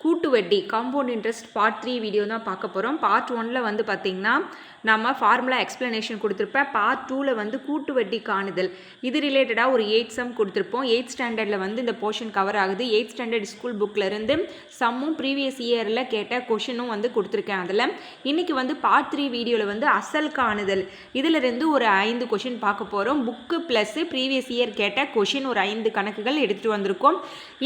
கூட்டு வட்டி compound interest part three video தான் பார்க்க போகிறோம் பார்ட் ஒனில் வந்து பார்த்திங்கன்னா நம்ம ஃபார்முலா எக்ஸ்ப்ளனேஷன் கொடுத்துருப்பேன் பார்ட் டூவில் வந்து கூட்டு வட்டி காணுதல். இது ரிலேட்டடாக ஒரு எயிட் சம் கொடுத்துருப்போம். எயிட் ஸ்டாண்டர்டில் வந்து இந்த போர்ஷன் கவர் ஆகுது. எயிட் ஸ்டாண்டர்ட் ஸ்கூல் புக்கிலேருந்து சம்மும் ப்ரீவியஸ் இயரில் கேட்ட கொஷினும் வந்து கொடுத்துருக்கேன் அதில். இன்றைக்கி வந்து பார்ட் த்ரீ வீடியோவில் வந்து அசல் காணுதல். இதிலிருந்து ஒரு ஐந்து கொஷின் பார்க்க போகிறோம் புக்கு ப்ளஸ் ப்ரீவியஸ் இயர் கேட்ட கொஷின் ஒரு ஐந்து கணக்குகள் எடுத்துகிட்டு வந்திருக்கோம்.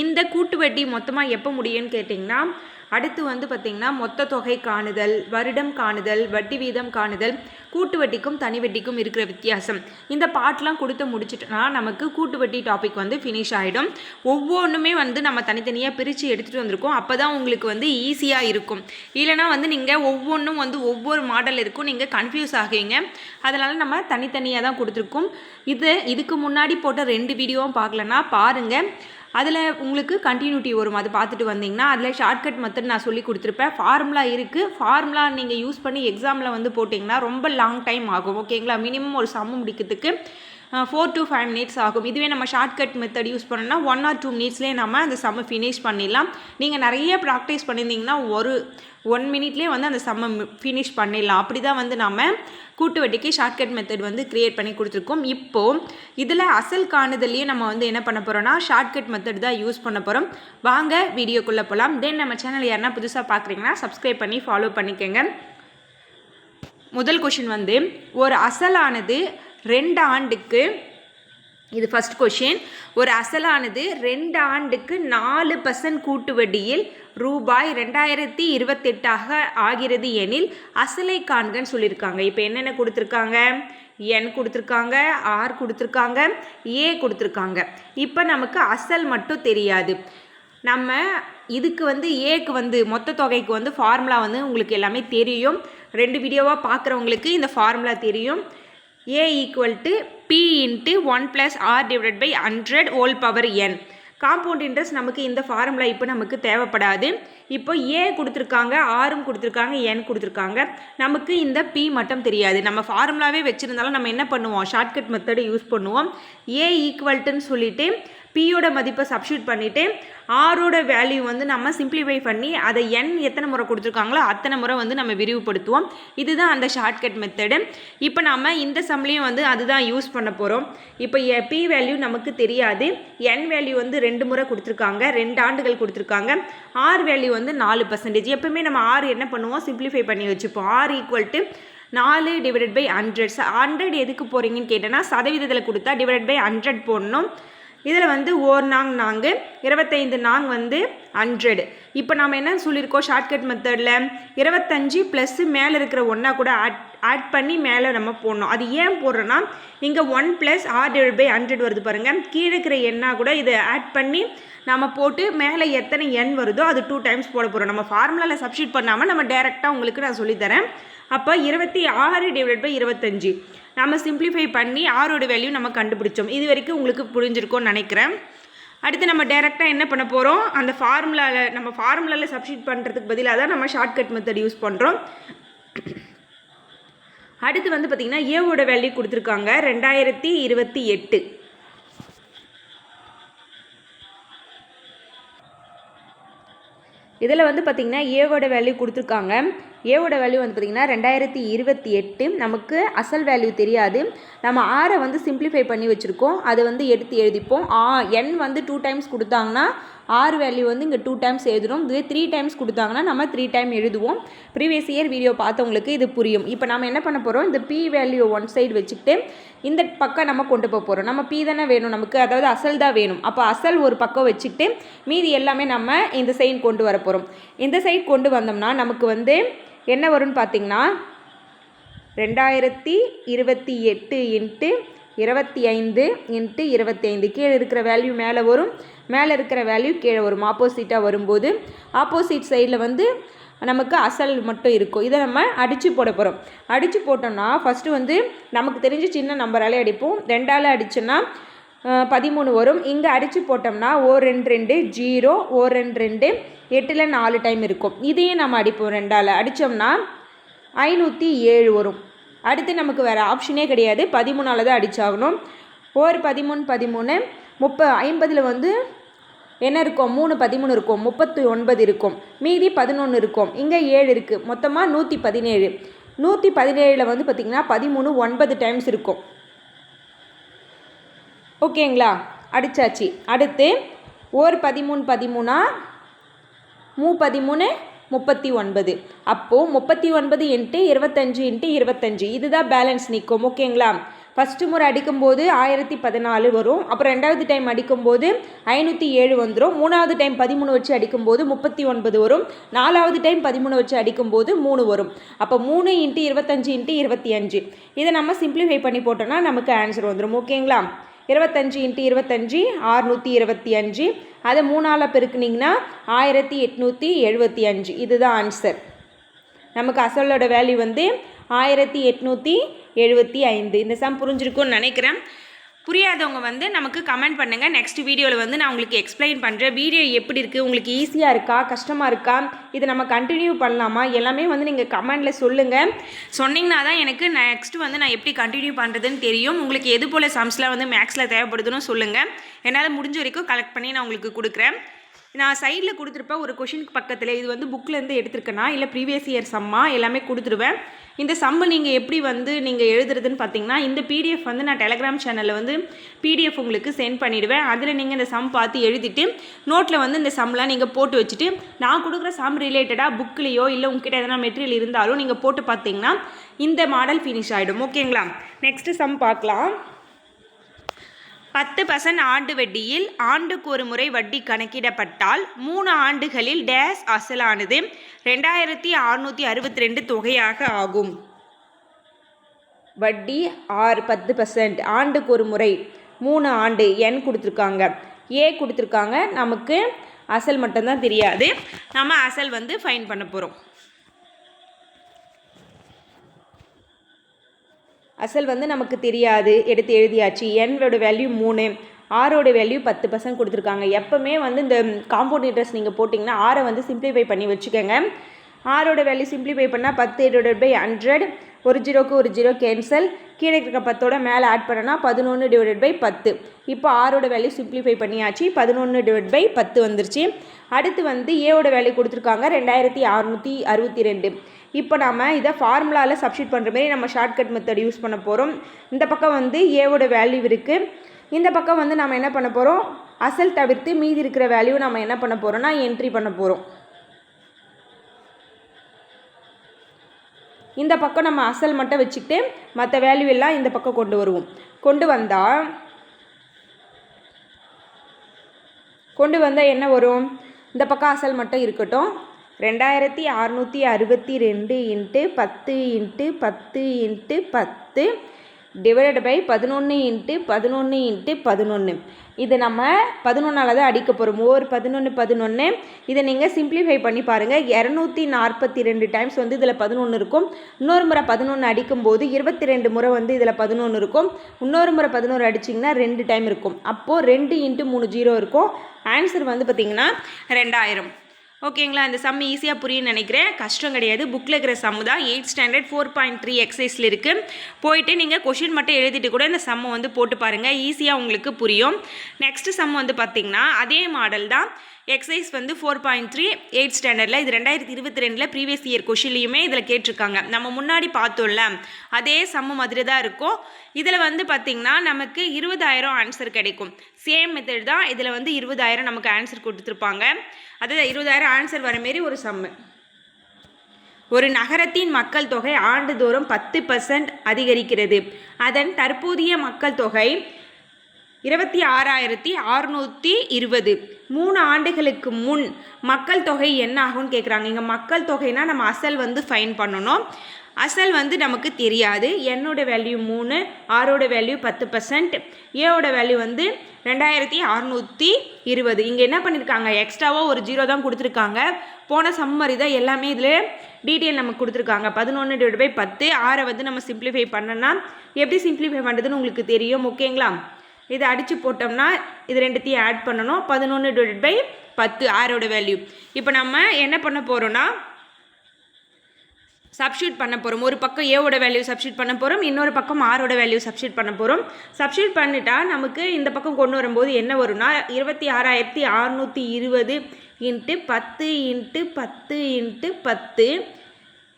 இந்த கூட்டு வட்டி மொத்தமாக எப்போ முடியும்னு பார்த்தீங்கன்னா அடுத்து வந்து பார்த்திங்கன்னா மொத்த தொகை காணுதல் வருடம் காணுதல் வட்டி வீதம் காணுதல் கூட்டு வட்டிக்கும் தனி வட்டிக்கும் இருக்கிற வித்தியாசம். இந்த பாட்டெலாம் கொடுத்து முடிச்சிட்டோன்னா நமக்கு கூட்டு வட்டி டாபிக் வந்து ஃபினிஷ் ஆகிடும் ஒவ்வொன்றுமே வந்து நம்ம தனித்தனியாக பிரித்து எடுத்துகிட்டு வந்திருக்கோம். அப்போ தான் உங்களுக்கு வந்து ஈஸியாக இருக்கும். இல்லைனா வந்து நீங்கள் ஒவ்வொன்றும் வந்து ஒவ்வொரு மாடல் இருக்கும் நீங்கள் கன்ஃபியூஸ் ஆகுவீங்க. அதனால் நம்ம தனித்தனியாக தான் கொடுத்துருக்கோம். இது இதுக்கு முன்னாடி போட்ட ரெண்டு வீடியோவும் பார்க்கலன்னா பாருங்கள் அதில் உங்களுக்கு கண்டினியூட்டி வரும். அது பார்த்துட்டு வந்தீங்கன்னா அதில் ஷார்ட்கட் மெத்தட் நான் சொல்லி கொடுத்துருப்பேன். ஃபார்முலா இருக்குது ஃபார்முலா நீங்கள் யூஸ் பண்ணி எக்ஸாமில் வந்து போட்டிங்கன்னா ரொம்ப லாங் டைம் ஆகும். ஓகேங்களா மினிமம் ஒரு சம்மு முடிக்கிறதுக்கு ஃபோர் டு ஃபைவ் மினிட்ஸ் ஆகும். இதுவே நம்ம ஷார்ட்கட் மெத்தட் யூஸ் பண்ணோம்னா ஒன் ஆர் டூ மினிட்ஸ்லேயே நம்ம அந்த சம்மை ஃபினிஷ் பண்ணிடலாம். நீங்கள் நிறைய ப்ராக்டிஸ் பண்ணியிருந்தீங்கன்னா ஒரு ஒன் மினிட்லேயே வந்து அந்த சம்மை ஃபினிஷ் பண்ணிடலாம். அப்படி தான் வந்து நம்ம கூட்டு வட்டிக்கு ஷார்ட்கட் மெத்தட் வந்து க்ரியேட் பண்ணி கொடுத்துருக்கோம். இப்போது இதில் அசல் காணுதல்லையே நம்ம வந்து என்ன பண்ண போகிறோம்னா ஷார்ட்கட் மெத்தட் தான் யூஸ் பண்ண போகிறோம் வாங்க வீடியோக்குள்ளே போகலாம் தென் நம்ம சேனல் யாருன்னா புதுசாக பார்க்குறீங்கன்னா சப்ஸ்கிரைப் பண்ணி ஃபாலோ பண்ணிக்கோங்க. முதல் கொஷின் வந்து ஒரு அசலானது ரெண்டு ஆண்டுக்கு இது ஃபஸ்ட் கொஷின் ஒரு அசலானது ரெண்டு ஆண்டுக்கு நாலு பர்சன்ட் கூட்டு வட்டியில் ரூபாய் ரெண்டாயிரத்தி இருபத்தெட்டாக ஆகிறது எனில் அசலை காண்கன்னு சொல்லியிருக்காங்க. இப்போ என்னென்ன கொடுத்துருக்காங்க? என் கொடுத்துருக்காங்க ஆர் கொடுத்துருக்காங்க ஏ கொடுத்துருக்காங்க. இப்போ நமக்கு அசல் மட்டும் தெரியாது. நம்ம இதுக்கு வந்து ஏக்கு வந்து மொத்த தொகைக்கு வந்து ஃபார்முலா வந்து உங்களுக்கு எல்லாமே தெரியும். ரெண்டு வீடியோவாக பார்க்குறவங்களுக்கு இந்த ஃபார்முலா தெரியும். A equal to B into one plus R divide by hundred whole power N compound interest நமக்கு இந்த ஃபார்முலா இப்போ நமக்கு தேவைப்படாது. இப்போ ஏ கொடுத்துருக்காங்க ஆரும் கொடுத்துருக்காங்க என் கொடுத்துருக்காங்க. நமக்கு இந்த பி மட்டும் தெரியாது. நம்ம ஃபார்முலாவே வச்சுருந்தாலும் நம்ம என்ன பண்ணுவோம்? ஷார்ட்கட் மெத்தடு யூஸ் பண்ணுவோம். ஏ ஈக்குவல்ட்டுன்னு சொல்லிவிட்டு பியோட மதிப்பை சப்ஸ்டியூட் பண்ணிவிட்டு ஆரோட வேல்யூ வந்து நம்ம சிம்பிளிஃபை பண்ணி அதை என் எத்தனை முறை கொடுத்துருக்காங்களோ அத்தனை முறை வந்து நம்ம விரிவுபடுத்துவோம். இதுதான் அந்த ஷார்ட்கட் மெத்தடு இப்போ நம்ம இந்த சம்லேயும் வந்து அதுதான் யூஸ் பண்ண போகிறோம் இப்போ பி வேல்யூ நமக்கு தெரியாது. என் வேல்யூ வந்து ரெண்டு முறை கொடுத்துருக்காங்க. ரெண்டு ஆண்டுகள் கொடுத்துருக்காங்க. ஆர் வேல்யூ வந்து நாலு பர்சன்டேஜ் எப்பவுமே நம்ம ஆர் என்ன பண்ணுவோம்? சிம்பிளிஃபை பண்ணி வச்சுப்போம். ஆர் ஈக்குவல் டு நாலு டிவைடட் பை ஹண்ட்ரட் ஹண்ட்ரட் எதுக்கு போகிறீங்கன்னு கேட்டேன்னா சதவீதத்தில் கொடுத்தா டிவைடட் பை ஹண்ட்ரட் போடணும். இதில் வந்து ஓர் நாங் நாங்கு இருபத்தைந்து நாங் வந்து ஹண்ட்ரடு இப்போ நம்ம என்ன சொல்லியிருக்கோம் ஷார்ட்கட் மெத்தடில் இருபத்தஞ்சி ப்ளஸ்ஸு மேலே இருக்கிற ஒன்றா கூட ஆட் ஆட் பண்ணி மேலே நம்ம போடணும். அது ஏன் போடுறோன்னா இங்கே one plus R divide by hundred வருது பாருங்கள் கீழே இருக்கிற எண்ணாக கூட இதை ஆட் பண்ணி நம்ம போட்டு மேலே எத்தனை எண் வருதோ அது டூ டைம்ஸ் போட போகிறோம் நம்ம ஃபார்முலாவில் சப்ஸ்டியூட் பண்ணாமல் நம்ம டேரெக்டாக உங்களுக்கு நான் சொல்லித்தரேன் அப்போ இருபத்தி ஆறு டிவைட் பை இருபத்தஞ்சி. நம்ம சிம்ப்ளிஃபை பண்ணி ஆரோட வேல்யூ நம்ம கண்டுபிடிச்சோம். இது வரைக்கும் உங்களுக்கு புரிஞ்சிருக்கும்னு நினைக்கிறேன். அடுத்து நம்ம டேரெக்டாக என்ன பண்ண போகிறோம் அந்த ஃபார்முலாவில் நம்ம ஃபார்முலாவில் சப்ஸ்டியூட் பண்ணுறதுக்கு பதிலாக தான் நம்ம ஷார்ட்கட் மெத்தட் யூஸ் பண்ணுறோம் அடுத்து வந்து பார்த்திங்கன்னா ஏவோட வேல்யூ கொடுத்துருக்காங்க ரெண்டாயிரத்தி இருபத்தி எட்டு. இதில் வந்து பார்த்திங்கன்னா ஏவோட வேல்யூ கொடுத்துருக்காங்க ஏவோட வேல்யூ வந்து பார்த்திங்கன்னா ரெண்டாயிரத்தி இருபத்தி எட்டு நமக்கு அசல் வேல்யூ தெரியாது. நம்ம ஆரை வந்து சிம்பிளிஃபை பண்ணி வச்சுருக்கோம். அதை வந்து எடுத்து எழுதிப்போம். ஆ என் வந்து டூ டைம்ஸ் கொடுத்தாங்கன்னா ஆறு வேல்யூ வந்து இங்கே டூ டைம்ஸ் எழுதுறோம் இதுவே த்ரீ டைம்ஸ் கொடுத்தாங்கன்னா நம்ம த்ரீ டைம் எழுதுவோம். ப்ரீவியஸ் இயர் வீடியோ பார்த்தவங்களுக்கு இது புரியும். இப்போ நம்ம என்ன பண்ண போகிறோம் இந்த பி வேல்யூ ஒன் சைடு வச்சுக்கிட்டு இந்த பக்கம் நம்ம கொண்டு போக போகிறோம் நம்ம பி தானே வேணும் நமக்கு. அதாவது அசல் தான் வேணும். அப்போ அசல் ஒரு பக்கம் வச்சுக்கிட்டு மீதி எல்லாமே நம்ம இந்த சைடு கொண்டு வர போகிறோம் இந்த சைடு கொண்டு வந்தோம்னா நமக்கு வந்து என்ன வரும்னு பார்த்தீங்கன்னா ரெண்டாயிரத்தி இருபத்தி எட்டு இன்ட்டு இருபத்தி ஐந்து இன்ட்டு இருபத்தி ஐந்து. கீழே இருக்கிற வேல்யூ மேலே வரும். மேலே இருக்கிற வேல்யூ கீழே வரும். ஆப்போசிட்டாக வரும்போது ஆப்போசிட் சைடில் வந்து நமக்கு அசல் மட்டும் இருக்கும். இதை நம்ம அடித்து போட போகிறோம் அடித்து போட்டோம்னா ஃபஸ்ட்டு வந்து நமக்கு தெரிஞ்ச சின்ன நம்பராலே அடிப்போம். ரெண்டால் அடிச்சோன்னா பதிமூணு வரும். இங்கே அடித்து போட்டோம்னா ஓ ரெண்டு ரெண்டு ஜீரோ ஓ ரெண்டு ரெண்டு எட்டில் நாலு டைம் இருக்கும். இதையும் நம்ம அடிப்போம் ரெண்டால். அடித்தோம்னா ஐநூற்றி ஏழு வரும். அடுத்து நமக்கு வேறு ஆப்ஷனே கிடையாது. பதிமூணால் தான் அடித்தாகணும் ஒரு பதிமூணு பதிமூணு முப்ப ஐம்பதில் வந்து என்ன இருக்கும்? மூணு பதிமூணு இருக்கும். முப்பத்தி ஒன்பது இருக்கும். மீதி பதினொன்று இருக்கும். இங்கே ஏழு இருக்குது மொத்தமாக நூற்றி பதினேழு. நூற்றி பதினேழில் வந்து பார்த்திங்கன்னா பதிமூணு ஒன்பது டைம்ஸ் இருக்கும். ஓகேங்களா அடிச்சாச்சு. அடுத்து ஒரு பதிமூணு பதிமூணா மூ பதிமூணு முப்பத்தி ஒன்பது. அப்போது முப்பத்தி ஒன்பது இன்ட்டு இருபத்தஞ்சு இன்ட்டு இருபத்தஞ்சு. இதுதான் பேலன்ஸ் நிற்கும் ஓகேங்களா? ஃபஸ்ட்டு முறை அடிக்கும்போது ஆயிரத்தி பதினாலு வரும். அப்புறம் ரெண்டாவது டைம் அடிக்கும்போது ஐநூற்றி ஏழு வந்துடும் மூணாவது டைம் பதிமூணு வச்சு அடிக்கும்போது முப்பத்தி ஒன்பது வரும். நாலாவது டைம் பதிமூணு வச்சு அடிக்கும்போது மூணு வரும். அப்போ மூணு இன்ட்டு இருபத்தஞ்சு இன்ட்டு இருபத்தி அஞ்சு. இதை நம்ம சிம்பிளிஃபை பண்ணி போட்டோம்னா நமக்கு ஆன்சர் வந்துடும் ஓகேங்களா? இருபத்தஞ்சு இன்ட்டு இருபத்தஞ்சி ஆறுநூற்றி இருபத்தி அஞ்சு. அதை மூணால் பெருக்குனிங்கன்னா ஆயிரத்தி எட்நூற்றி எழுபத்தி அஞ்சு. இதுதான் ஆன்சர் நமக்கு அசலோட வேல்யூ வந்து ஆயிரத்தி எட்நூற்றி எழுபத்தி ஐந்து. இந்த சம் புரிஞ்சிருக்கும்னு நினைக்கிறேன். புரியாதவங்க வந்து நமக்கு கமெண்ட் பண்ணுங்கள் நெக்ஸ்ட் வீடியோவில் வந்து நான் உங்களுக்கு எக்ஸ்பிளைன் பண்ணுறேன் வீடியோ எப்படி இருக்குது உங்களுக்கு ஈஸியாக இருக்கா? கஷ்டமாக இருக்கா? இதை நம்ம கண்டினியூ பண்ணலாமா? எல்லாமே வந்து நீங்கள் கமெண்டில் சொல்லுங்கள் சொன்னீங்கன்னா தான் எனக்கு நெக்ஸ்ட் வந்து நான் எப்படி கண்டினியூ பண்ணுறதுன்னு தெரியும். உங்களுக்கு எது போல் சம்ஸ்லாம் வந்து மேக்ஸில் தேவைப்படுதுன்னு சொல்லுங்கள் என்னால் முடிஞ்ச வரைக்கும் கலெக்ட் பண்ணி நான் உங்களுக்கு கொடுக்குறேன். நான் சைடில் கொடுத்துருப்பேன் ஒரு கொஷினுக்கு பக்கத்தில் இது வந்து புக்கிலேருந்து எடுத்திருக்கேனா இல்லை ப்ரீவியஸ் இயர் சம்மா எல்லாமே கொடுத்துருவேன். இந்த சம்மு நீங்கள் எப்படி வந்து நீங்கள் எழுதுறதுன்னு பார்த்தீங்கன்னா இந்த பிடிஎஃப் வந்து நான் டெலகிராம் சேனலில் வந்து பிடிஎஃப் உங்களுக்கு சென்ட் பண்ணிவிடுவேன் அதில் நீங்கள் இந்த சம் பார்த்து எழுதிட்டு நோட்டில் வந்து இந்த சம்லாம் நீங்கள் போட்டு வச்சுட்டு நான் கொடுக்குற சம் ரிலேட்டடாக புக்லேயோ இல்லை உங்ககிட்ட எதனா மெட்டீரியல் இருந்தாலும் நீங்கள் போட்டு பார்த்தீங்கன்னா இந்த மாடல் ஃபினிஷ் ஆகிடும் ஓகேங்களா நெக்ஸ்ட்டு சம் பார்க்கலாம். பத்து பர்சன்ட் ஆண்டு வட்டியில் ஆண்டுக்கு ஒரு முறை வட்டி கணக்கிடப்பட்டால் மூணு ஆண்டுகளில் டேஸ் அசலானது ரெண்டாயிரத்தி அறுநூற்றி அறுபத்தி ரெண்டு தொகையாக ஆகும். வட்டி ஆறு பத்து பர்சன்ட் ஆண்டுக்கு ஒரு முறை மூணு ஆண்டு என் கொடுத்துருக்காங்க. ஏ கொடுத்துருக்காங்க. நமக்கு அசல் மட்டும்தான் தெரியாது. நம்ம அசல் வந்து ஃபைன் பண்ண போகிறோம் அசல் வந்து நமக்கு தெரியாது எடுத்து எழுதியாச்சு. என்னோட வேல்யூ மூணு ஆரோட வேல்யூ பத்து பர்சன்ட் கொடுத்துருக்காங்க. எப்போவுமே வந்து இந்த காம்பவுண்ட் இன்ட்ரெஸ்ட் நீங்கள் போட்டிங்கன்னா ஆரை வந்து சிம்ப்ளிஃபை பண்ணி வச்சுக்கோங்க. ஆரோட வேல்யூ சிம்ப்ளிஃபை பண்ணால் பத்து டிவைட் பை ஹண்ட்ரட் ஒரு ஜீரோக்கு ஒரு ஜீரோ கேன்சல் கீழே இருக்க பத்தோட மேலே ஆட் பண்ணனா பதினொன்று டிவைட் பை பத்து. இப்போ ஆரோட வேல்யூ சிம்ப்ளிஃபை பண்ணியாச்சு பதினொன்று டிவைட் பை பத்து வந்துருச்சு. அடுத்து வந்து ஏவோட வேல்யூ கொடுத்துருக்காங்க ரெண்டாயிரத்தி அறநூற்றி அறுபத்தி ரெண்டு. இப்போ நம்ம இதை ஃபார்முலாவில் சப்ஸ்டியூட் பண்ணுற மாதிரி நம்ம ஷார்ட்கட் மெத்தட் யூஸ் பண்ண போகிறோம் இந்த பக்கம் வந்து ஏவோட வேல்யூ இருக்குது இந்த பக்கம் வந்து நம்ம என்ன பண்ண போகிறோம் அசல் தவிர்த்து மீதி இருக்கிற வேல்யூ நம்ம என்ன பண்ண போகிறோம்னா என்ட்ரி பண்ண போகிறோம் இந்த பக்கம் நம்ம அசல் மட்டும் வச்சுக்கிட்டு மற்ற வேல்யூ எல்லாம் இந்த பக்கம் கொண்டு வருவோம். கொண்டு வந்தால் கொண்டு வந்தால் என்ன வரும்? இந்த பக்கம் அசல் மட்டும் இருக்கட்டும். ரெண்டாயிரத்தி அறநூற்றி அறுபத்தி ரெண்டு இன்ட்டு பத்து இன்ட்டு பத்து இன்ட்டு பத்து டிவைடட் பை பதினொன்று இன்ட்டு பதினொன்று இன்ட்டு பதினொன்று இது நம்ம பதினொன்றால் தான் அடிக்க போகிறோம் ஒவ்வொரு பதினொன்று பதினொன்று இதை நீங்கள் சிம்ப்ளிஃபை பண்ணி பாருங்கள் இரநூத்தி நாற்பத்தி ரெண்டு டைம்ஸ் வந்து இதில் பதினொன்று இருக்கும். இன்னொரு முறை பதினொன்று அடிக்கும்போது இருபத்தி ரெண்டு முறை வந்து இதில் பதினொன்று இருக்கும். இன்னொரு முறை பதினோரு அடிச்சிங்கன்னா ரெண்டு டைம் இருக்கும். அப்போது ரெண்டு இன்ட்டு மூணு ஜீரோ இருக்கும். ஆன்சர் வந்து பார்த்திங்கன்னா ரெண்டாயிரம். ஓகேங்களா? இந்த சம் ஈஸியாக புரியும் நினைக்கிறேன். கஷ்டம் கிடையாது. புக்கில் இருக்கிற சம் தான். Eight standard four point three எக்ஸசைஸில் இருக்குது போயிட்டு நீங்கள் கொஷின் மட்டும் எழுதிட்டு கூட இந்த சம்மை வந்து போட்டு பாருங்கள் ஈஸியாக உங்களுக்கு புரியும். நெக்ஸ்ட்டு சம் வந்து பார்த்திங்கன்னா அதே மாடல் தான். எக்ஸசைஸ் வந்து ஃபோர் பாயிண்ட் த்ரீ எயிட் ஸ்டாண்டர்டில் இது ரெண்டாயிரத்தி இருபத்தி ரெண்டில் ப்ரீவியஸ் இயர் கொஷின்லையுமே இதில் கேட்டிருக்காங்க. நம்ம முன்னாடி பார்த்தோம்ல அதே சம்மு மாதிரி தான் இருக்கும். இதில் வந்து பார்த்திங்கன்னா நமக்கு இருபதாயிரம் ஆன்சர் கிடைக்கும். சேம் மெத்தட் தான் இதில் வந்து இருபதாயிரம் நமக்கு ஆன்சர் கொடுத்துருப்பாங்க. அதாவது இருபதாயிரம் ஆன்சர் வர மாரி ஒரு சம்மு ஒரு நகரத்தின் மக்கள் தொகை ஆண்டுதோறும் பத்து பர்சன்ட் அதிகரிக்கிறது. அதன் தற்போதைய மக்கள் தொகை இருபத்தி ஆறாயிரத்தி அறுநூற்றி இருபது. மூணு ஆண்டுகளுக்கு முன் மக்கள் தொகை என்ன ஆகும்னு கேட்குறாங்க இங்கே மக்கள் தொகைனா நம்ம அசல் வந்து ஃபைன் பண்ணணும். அசல் வந்து நமக்கு தெரியாது. என்னோட வேல்யூ மூணு ஆரோட வேல்யூ பத்து பர்சன்ட் ஏவோட வேல்யூ வந்து ரெண்டாயிரத்தி அறநூற்றி இருபது. இங்கே என்ன பண்ணியிருக்காங்க எக்ஸ்ட்ராவாக ஒரு ஜீரோ தான் கொடுத்துருக்காங்க. போன சம்மரி தான் எல்லாமே இதில் டீட்டெயில் நமக்கு கொடுத்துருக்காங்க. பதினொன்று டிவைட் பை பத்து. ஆறை வந்து நம்ம சிம்ப்ளிஃபை பண்ணோன்னா எப்படி சிம்ப்ளிஃபை பண்ணுறதுன்னு உங்களுக்கு தெரியும். ஓகேங்களா இதை அடித்து போட்டோம்னா இது ரெண்டுத்தையும் ஆட் பண்ணணும். பதினொன்று டிவைட் பை பத்து ஆரோட வேல்யூ இப்போ நம்ம என்ன பண்ண போகிறோன்னா சப்ஸ்டியூட் பண்ண போகிறோம் ஒரு பக்கம் ஏவோட வேல்யூ சப்ஸ்டியூட் பண்ண போகிறோம் இன்னொரு பக்கம் ஆரோட வேல்யூ சப்ஸ்டியூட் பண்ண போகிறோம் சப்ஸ்டியூட் பண்ணிட்டா நமக்கு இந்த பக்கம் கொண்டு வரும்போது என்ன வரும்னா இருபத்தி ஆறாயிரத்தி அறநூற்றி இருபது இன்ட்டு பத்து இன்ட்டு பத்து இன்ட்டு பத்து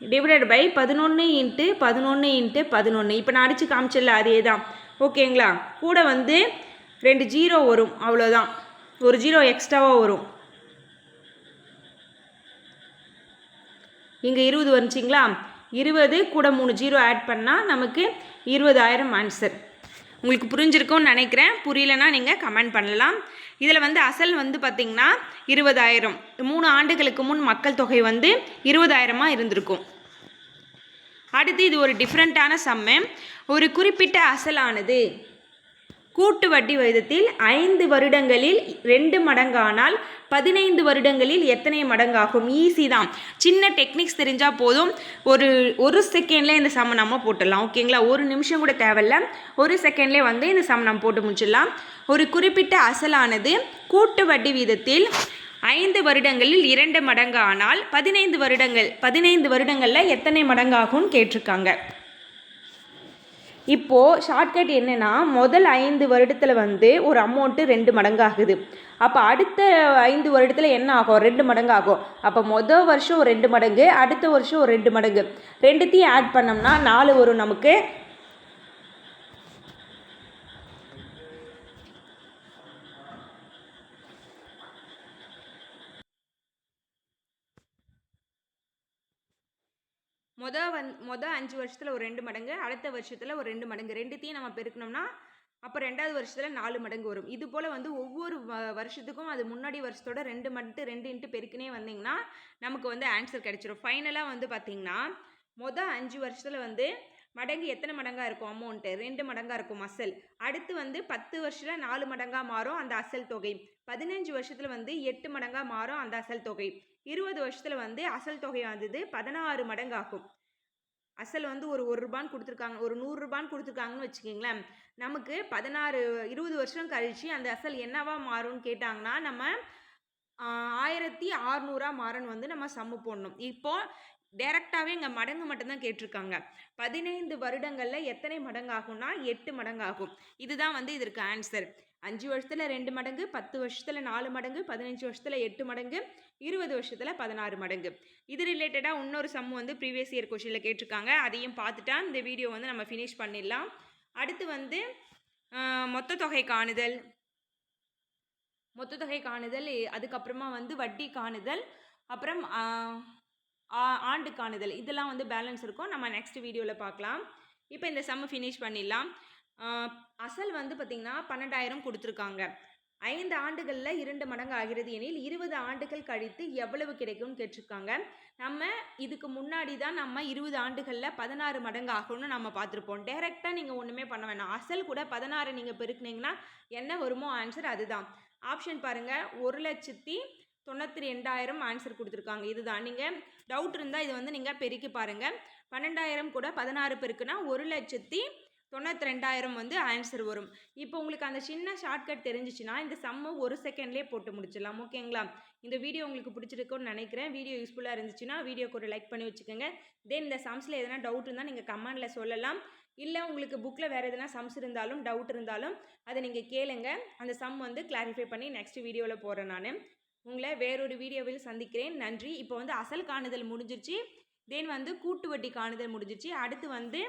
டிவைடட் பை பதினொன்று இன்ட்டு பதினொன்று இன்ட்டு பதினொன்று இப்போ நான் அடித்து காமிச்சிடல அதே தான் ஓகேங்களா? கூட வந்து ரெண்டு ஜீரோ வரும் அவ்வளோதான். ஒரு ஜீரோ எக்ஸ்ட்ராவாக வரும். இங்கே இருபது வந்துச்சிங்களா? இருபது கூட மூணு ஜீரோ ஆட் பண்ணால் நமக்கு இருபதாயிரம் ஆன்சர் உங்களுக்கு புரிஞ்சிருக்கும்னு நினைக்கிறேன். புரியலனா நீங்கள் கமெண்ட் பண்ணலாம். இதில் வந்து அசல் வந்து பார்த்திங்கன்னா இருபதாயிரம். மூணு ஆண்டுகளுக்கு முன் மக்கள் தொகை வந்து இருபதாயிரமாக இருந்திருக்கும். அடுத்து இது ஒரு டிஃப்ரெண்ட்டான சம்மம் ஒரு குறிப்பிட்ட அசலானது. கூட்டு வட்டி விகிதத்தில் ஐந்து வருடங்களில் ரெண்டு மடங்கானால் பதினைந்து வருடங்களில் எத்தனை மடங்காகும்? ஈஸி தான். சின்ன டெக்னிக்ஸ் தெரிஞ்சால் போதும். ஒரு ஒரு செகண்ட்லேயே இந்த சம் நம்ம போட்டுடலாம். ஓகேங்களா ஒரு நிமிஷம் கூட தேவையில்ல. ஒரு செகண்ட்லேயே வந்து இந்த சம் நம்ம போட்டு முடிச்சிடலாம். ஒரு குறிப்பிட்ட அசலானது கூட்டு வட்டி வீதத்தில் ஐந்து வருடங்களில் இரண்டு மடங்கு ஆனால் பதினைந்து வருடங்கள் பதினைந்து வருடங்களில் எத்தனை மடங்காகும்னு கேட்டிருக்காங்க. இப்போது ஷார்ட்கட் என்னென்னா முதல் ஐந்து வருடத்தில் வந்து ஒரு அமௌண்ட்டு ரெண்டு மடங்கு ஆகுது அப்போ அடுத்த ஐந்து வருடத்தில் என்ன ஆகும்? ரெண்டு மடங்கு ஆகும் அப்போ மொதல் வருஷம் ஒரு ரெண்டு மடங்கு அடுத்த வருஷம் ஒரு ரெண்டு மடங்கு. ரெண்டுத்தையும் ஆட் பண்ணோம்னா நாலு வரும் நமக்கு மொதல் வந் மொதல் அஞ்சு வருஷத்தில் ஒரு ரெண்டு மடங்கு அடுத்த வருஷத்தில் ஒரு ரெண்டு மடங்கு. ரெண்டுத்தையும் நம்ம பெருக்கணும்னா அப்போ ரெண்டாவது வருஷத்தில் நாலு மடங்கு வரும். இது போல் வந்து ஒவ்வொரு வ வருஷத்துக்கும் அது முன்னாடி வருஷத்தோட ரெண்டு மட்டு ரெண்டு இன்ட்டு பெருக்கினே வந்தீங்கன்னா நமக்கு வந்து ஆன்சர் கிடச்சிரும். ஃபைனலாக வந்து பார்த்திங்கன்னா மொதல் அஞ்சு வருஷத்தில் வந்து மடங்கு எத்தனை மடங்காக இருக்கும் அமௌண்ட்டு ரெண்டு மடங்காக இருக்கும் அசல். அடுத்து வந்து பத்து வருஷத்தில் நாலு மடங்காக மாறும் அந்த அசல் தொகை. பதினஞ்சு வருஷத்தில் வந்து எட்டு மடங்காக மாறும் அந்த அசல் தொகை. இருபது வருஷத்தில் வந்து அசல் தொகை வந்தது பதினாறு மடங்காகும். அசல் வந்து ஒரு ஒரு ரூபான்னு கொடுத்துருக்காங்க ஒரு நூறுரூபான்னு கொடுத்துருக்காங்கன்னு வச்சுக்கிங்களேன். நமக்கு பதினாறு இருபது வருஷம் கழித்து அந்த அசல் என்னவா மாறும்னு கேட்டாங்கன்னா நம்ம ஆயிரத்தி ஆறுநூறா மாறன் வந்து நம்ம சம்மு போடணும். இப்போது டேரெக்டாகவே இங்கே மடங்கு மட்டும்தான் கேட்டிருக்காங்க. பதினைந்து வருடங்களில் எத்தனை மடங்கு ஆகும்னா எட்டு மடங்கு ஆகும் இதுதான் வந்து இதற்கு ஆன்சர் அஞ்சு வருஷத்தில் ரெண்டு மடங்கு பத்து வருஷத்தில் நாலு மடங்கு பதினஞ்சு வருஷத்தில் எட்டு மடங்கு இருபது வருஷத்தில் பதினாறு மடங்கு. இது ரிலேட்டடாக இன்னொரு சம் வந்து ப்ரீவியஸ் இயர் கொஷினில் கேட்டிருக்காங்க. அதையும் பார்த்துட்டா இந்த வீடியோ வந்து நம்ம ஃபினிஷ் பண்ணிடலாம். அடுத்து வந்து மொத்த தொகை காணுதல். மொத்த தொகை காணுதல் அதுக்கப்புறமா வந்து வட்டி காணுதல் அப்புறம் ஆண்டு காணுதல். இதெல்லாம் வந்து பேலன்ஸ் இருக்கும். நம்ம நெக்ஸ்ட் வீடியோவில் பார்க்கலாம். இப்போ இந்த சம்மு ஃபினிஷ் பண்ணிடலாம். அசல் வந்து பார்த்திங்கன்னா பன்னெண்டாயிரம் கொடுத்துருக்காங்க. ஐந்து ஆண்டுகளில் இரண்டு மடங்கு ஆகிறது எனில் இருபது ஆண்டுகள் கழித்து எவ்வளவு கிடைக்கும்னு கேட்டிருக்காங்க. நம்ம இதுக்கு முன்னாடி தான் நம்ம இருபது ஆண்டுகளில் பதினாறு மடங்கு ஆகும்னு நம்ம பார்த்துருப்போம். டைரெக்டாக நீங்கள் ஒன்றுமே பண்ண வேணாம். அசல் கூட பதினாறு நீங்கள் பெருக்குனீங்கன்னா என்ன வருமோ ஆன்சர் அதுதான். ஆப்ஷன் பாருங்கள் ஒரு லட்சத்தி தொண்ணூற்றி ரெண்டாயிரம் ஆன்சர் கொடுத்துருக்காங்க. இதுதான். நீங்கள் டவுட் இருந்தால் இது வந்து நீங்கள் பெருக்கி பாருங்கள் பன்னெண்டாயிரம் கூட பதினாறு பெருக்குன்னா ஒரு லட்சத்தி தொண்ணூற்றி ரெண்டாயிரம் வந்து ஆன்சர் வரும். இப்போ உங்களுக்கு அந்த சின்ன ஷார்ட்கட் தெரிஞ்சிச்சுன்னா இந்த சம்மை ஒரு செகண்ட்லேயே போட்டு முடிச்சிடலாம். ஓகேங்களா? இந்த வீடியோ உங்களுக்கு பிடிச்சிருக்குன்னு நினைக்கிறேன். வீடியோ யூஸ்ஃபுல்லாக இருந்துச்சுன்னா வீடியோக்கு ஒரு லைக் பண்ணி வச்சுக்கோங்க. தென் இந்த சம்ஸில் எதனா டவுட் இருந்தால் நீங்கள் கமெண்டில் சொல்லலாம். இல்லை உங்களுக்கு புக்கில் வேறு எதனா சம்ஸ் இருந்தாலும் டவுட் இருந்தாலும் அதை நீங்கள் கேளுங்க. அந்த சம் வந்து கிளாரிஃபை பண்ணி நெக்ஸ்ட் வீடியோவில் போகிறேன் நான். உங்களை வேறொரு வீடியோவில் சந்திக்கிறேன். நன்றி. இப்போ வந்து அசல் காணுதல் முடிஞ்சிருச்சு. தென் வந்து கூட்டு வட்டி காணுதல் முடிஞ்சிச்சு அடுத்து வந்து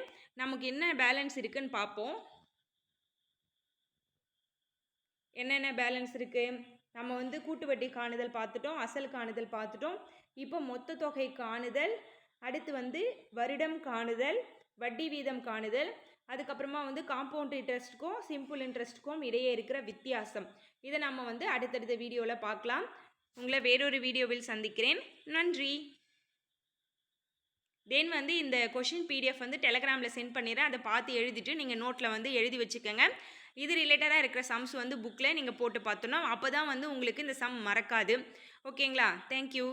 நமக்கு என்ன பேலன்ஸ் இருக்குன்னு பார்ப்போம். என்னென்ன பேலன்ஸ் இருக்குது நம்ம வந்து கூட்டு வட்டி காணுதல் பார்த்துட்டோம் அசல் காணுதல் பார்த்துட்டோம். இப்போ மொத்த தொகை காணுதல் அடுத்து வந்து வருடம் காணுதல் வட்டி வீதம் காணுதல் அதுக்கப்புறமா வந்து காம்பவுண்ட் இன்ட்ரெஸ்ட்டுக்கும் சிம்பிள் இன்ட்ரெஸ்ட்டுக்கும் இடையே இருக்கிற வித்தியாசம். இதை நம்ம வந்து அடுத்தடுத்த வீடியோவில் பார்க்கலாம். உங்களை வேறொரு வீடியோவில் சந்திக்கிறேன். நன்றி. தென் வந்து இந்த கொஷின் பிடிஎஃப் வந்து டெலகிராமில் சென்ட் பண்ணிடுறேன் அதை பார்த்து எழுதிட்டு நீங்கள் நோட்டில் வந்து எழுதி வச்சுக்கோங்க. இது ரிலேட்டடாக இருக்கிற சம்ஸ் வந்து புக்கில் நீங்கள் போட்டு பார்த்தோன்னா அப்போ தான் வந்து உங்களுக்கு இந்த சம் மறக்காது. ஓகேங்களா தேங்க்யூ